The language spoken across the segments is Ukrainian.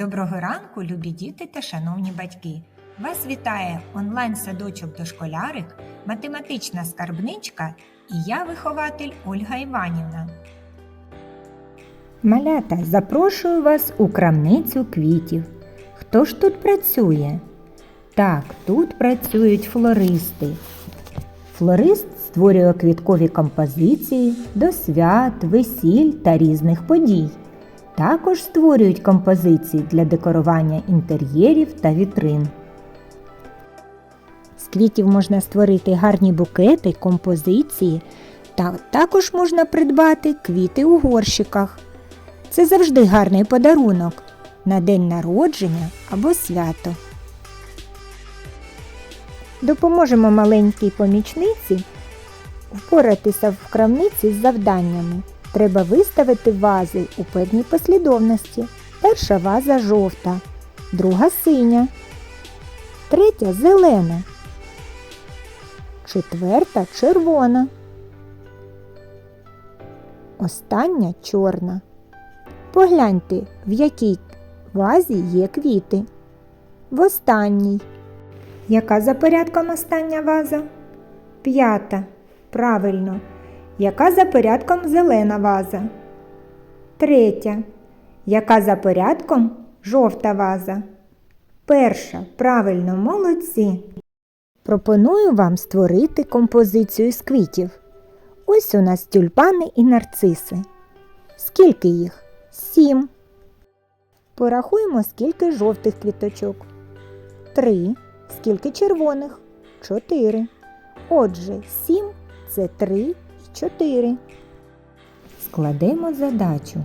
Доброго ранку, любі діти та шановні батьки! Вас вітає онлайн-садочок дошколярик, математична скарбничка і я, вихователь Ольга Іванівна. Малята, запрошую вас у крамницю квітів. Хто ж тут працює? Так, тут працюють флористи. Флорист створює квіткові композиції до свят, весіль та різних подій. Також створюють композиції для декорування інтер'єрів та вітрин. З квітів можна створити гарні букети, композиції, та також можна придбати квіти у горщиках. Це завжди гарний подарунок на день народження або свято. Допоможемо маленькій помічниці впоратися в крамниці з завданнями. Треба виставити вази у певній послідовності. Перша ваза жовта, друга синя, третя зелена, четверта червона, остання чорна. Погляньте, в якій вазі є квіти. В останній. Яка за порядком остання ваза? П'ята. Правильно. Яка за порядком зелена ваза? Третя. Яка за порядком жовта ваза? Перша. Правильно, молодці. Пропоную вам створити композицію з квітів. Ось у нас тюльпани і нарциси. Скільки їх? Сім. Порахуємо, скільки жовтих квіточок. Три. Скільки червоних? Чотири. Отже, сім це три і чотири. Складемо задачу.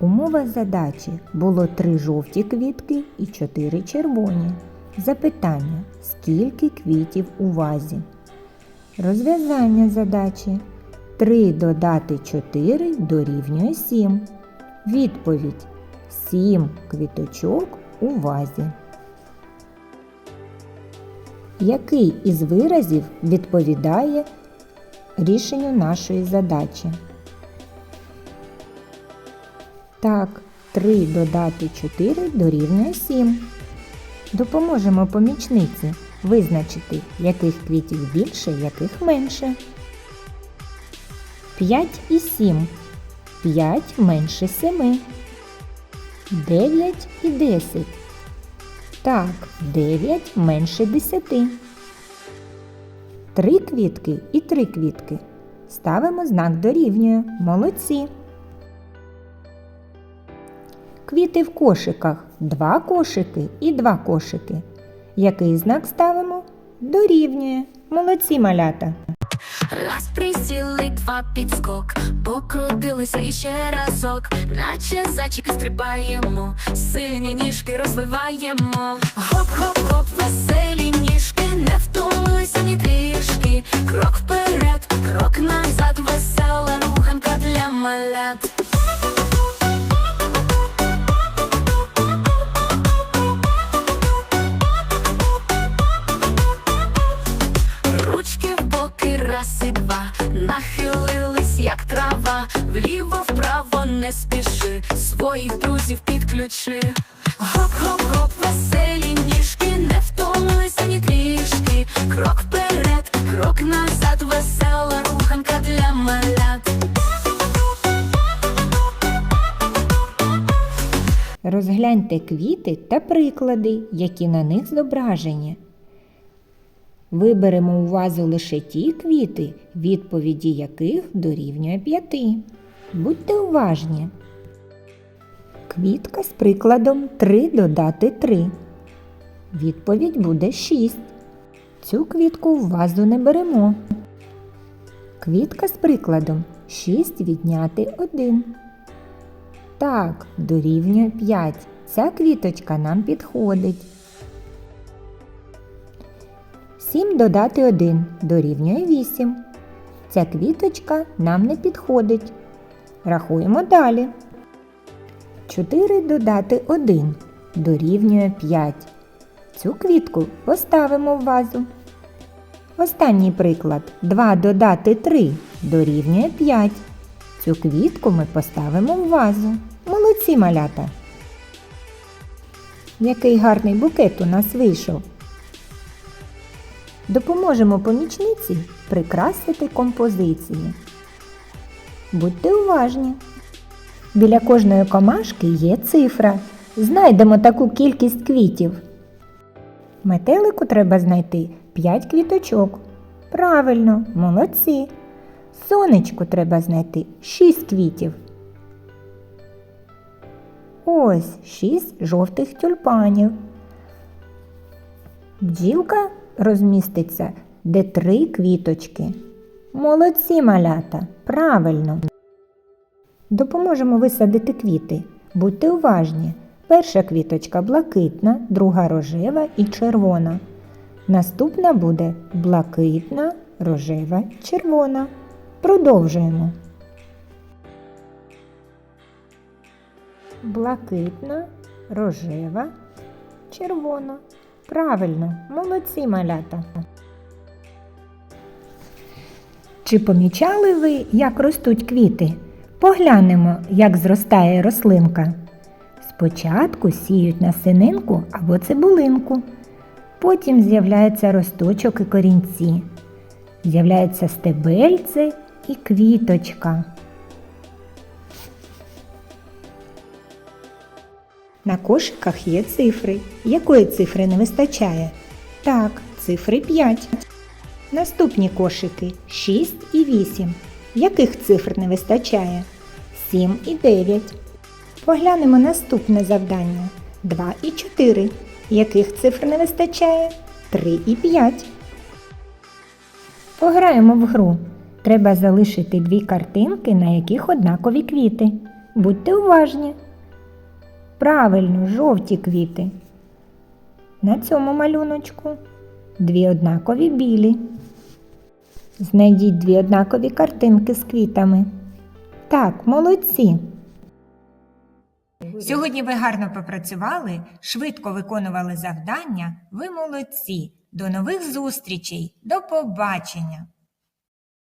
Умова задачі було три жовті квітки і чотири червоні. Запитання: скільки квітів у вазі? Розв'язання задачі. 3 додати 4 дорівнює 7. Відповідь 7 квіточок у вазі. Який із виразів відповідає рішенню нашої задачі? Так, 3 додати 4 дорівнює 7. Допоможемо помічниці визначити, яких квітів більше, яких менше. 5 і 7. 5 менше 7. 9 і 10. Так, 9 менше 10. Три квітки і три квітки. Ставимо знак дорівнює. Молодці. Квіти в кошиках. Два кошики і два кошики. Який знак ставимо? Дорівнює. Молодці малята. Раз присіли, два підскок, покрутилися іще разок, наче зайчики стрибаємо, сильні ніжки розвиваємо. Гоп-гоп-гоп, веселі не втомилися ні трішки. Крок вперед, крок назад, весела руханка для малят. Ручки в боки, раз і два, нахилились, як трава, вліво, вправо не спіши, своїх друзів підключи. Розгляньте квіти та приклади, які на них зображені. Виберемо у вазу лише ті квіти, відповіді яких дорівнює п'яти. Будьте уважні. Квітка з прикладом 3 додати 3. Відповідь буде 6. Цю квітку в вазу не беремо. Квітка з прикладом 6 відняти 1. Так, дорівнює 5. Ця квіточка нам підходить. 7 додати 1 дорівнює 8. Ця квіточка нам не підходить. Рахуємо далі. 4 додати 1 дорівнює 5. Цю квітку поставимо в вазу. Останній приклад 2 додати 3 дорівнює 5. Цю квітку ми поставимо в вазу. Молодці малята! Який гарний букет у нас вийшов. Допоможемо помічниці прикрасити композиції. Будьте уважні. Біля кожної комашки є цифра. Знайдемо таку кількість квітів. Метелику треба знайти 5 квіточок. Правильно, молодці. Сонечку треба знайти 6 квітів. Ось 6 жовтих тюльпанів. Бджілка розміститься, де три квіточки. Молодці малята, правильно. Допоможемо висадити квіти. Будьте уважні. Перша квіточка блакитна, друга рожева і червона. Наступна буде блакитна, рожева, червона. Продовжуємо. Блакитна, рожева, червона. Правильно, молодці малята. Чи помічали ви, як ростуть квіти? Поглянемо, як зростає рослинка. Спочатку сіють насининку або цибулинку. Потім з'являється росточок і корінці. З'являється стебельце і квіточка. На кошиках є цифри. Якої цифри не вистачає? Так, цифри 5. Наступні кошики 6 і 8. Яких цифр не вистачає? 7 і 9. Поглянемо наступне завдання 2 і 4. Яких цифр не вистачає? 3 і 5. Пограємо в гру. Треба залишити дві картинки, на яких однакові квіти. Будьте уважні. Правильно, жовті квіти. На цьому малюночку дві однакові білі. Знайдіть дві однакові картинки з квітами. Так, молодці. Сьогодні ви гарно попрацювали, швидко виконували завдання. Ви молодці. До нових зустрічей. До побачення!